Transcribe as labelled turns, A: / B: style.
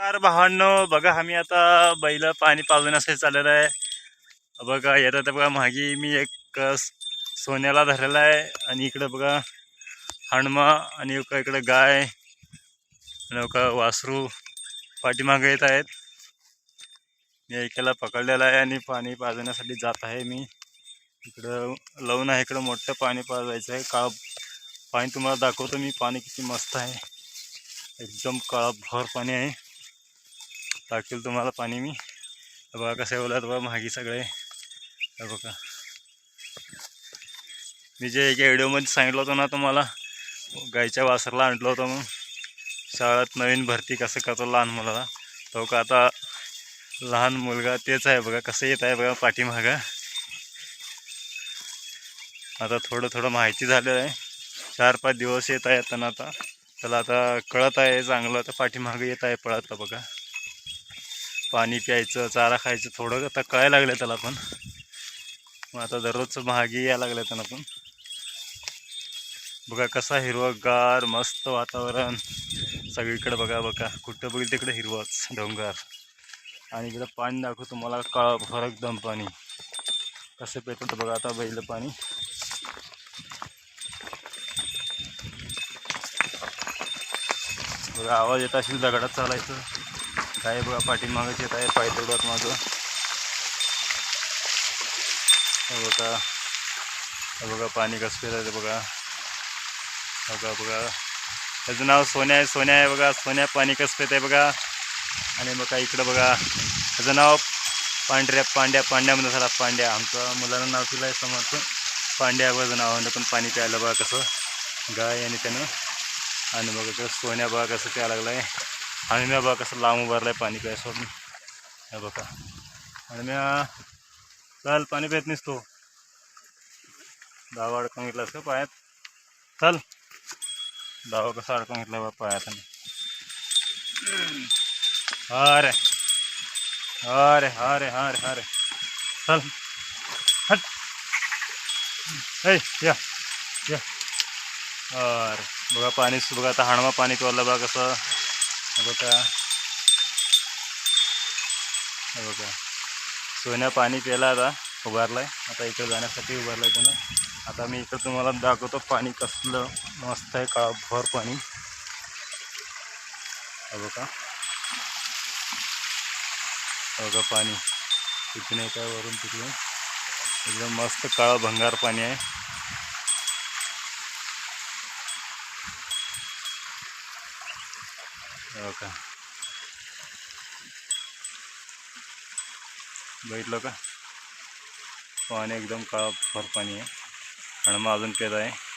A: Car भावांनो. बघा आम्ही आता बैल पाणी पाजवण्यासाठी चाललेलं आहे. बघा येतात बघा मागे मी एक सोन्याला धरलेला आहे आणि इकडं बघा हणमा आणि इकडं गाय आणि वासरू पाठीमागे येत आहेत. मी एकेला पकडलेला आहे आणि पाणी पाजवण्यासाठी जात आहे मी. इकडं लावून आहे इकडं मोठं पाणी पाजवायचं आहे. काळ पाणी तुम्हाला दाखवतो मी. पाणी किती मस्त आहे. एकदम काळा भर पाणी आहे. टाकेल तुम्हाला पाणी मी. बघा कसे बोलत बघा मागी सगळे. बघा. मी जे एका व्हिडिओमध्ये सांगितलं होतं ना तुम्हाला गायच्या वासरला आणलं होतं मग शाळेत नवीन भरती कसं करतो लहान मुलाला. तो का आता लहान मुलगा तेच आहे बघा कसं येत आहे बघा पाठीमागं. आता थोडं थोडं माहिती झालेलं आहे. चार पाच दिवस येत आहे त्यांना आता. त्याला आता कळत आहे चांगलं तर पाठीमागं येत आहे पळत बघा. पाणी प्यायचं चारा खायचं थोडं आता कळायला लागलं त्याला पण. मग आता दररोजचं महागी यायला लागलं त्यांना पण. बघा कसा हिरवगार मस्त वातावरण. सगळीकडे बघा बघा. कुठं बघितलं तिकडे हिरवंच डोंगर. आणि इकडं पाणी दाखवतो तुम्हाला काळा फरक दम पाणी. कसं पेटतं बघा आता बैल पाणी. बघा आवाज येत असेल दगडात चालायचं. काय बघा पाठीमागच येत आहे पाय माझं बघा. बघा पाणी कसं पेत आहे बघा. बघा बघा. त्याचं नाव सोन्या आहे सोन्या आहे बघा. सोन्या पाणी कसं पेत आहे बघा. आणि बघा इकडं बघा. त्याचं नाव पांढऱ्या पांड्या पांड्यामध्ये झाला पांड्या. आमचं मुलांना नाव तिला आहे समर्थ पांड्या बघा नावानं पण पाणी प्यायला बघा कसं. गाय आणि त्यानं. आणि बघा कसं सोन्या बघा कसं प्यायला लागलं आहे आणि मी बघा कसं लांब उभारलं आहे पाणी प्यायसाठी हे बघा आणि मी, चल पाणी पित नसतो दावा अडकून घेतलास का पायात चल। दावा कसा अडकून घेतला बा पायात अरे अरे अरे अरे अरे चल। हट। ऐ या या। अरे बघा पाणी बघा आता हाणमा पाणी बघा कसं बघा. हे बघा. सोन्या पाणी प्यायला आता उभारलाय. आता इकडे जाण्यासाठी उभारलाय त्यानं. आता मी इकडं तुम्हाला दाखवतो पाणी कसलं मस्त आहे काळा भर पाणी. बघा. बघा पाणी. तिथून काय वरून तिकडे एकदम मस्त काळं भंगार पाणी आहे. हो का? बघितलं का? पाणी एकदम काळा फार पाणी आहे. आणि मग अजून पेद आहे.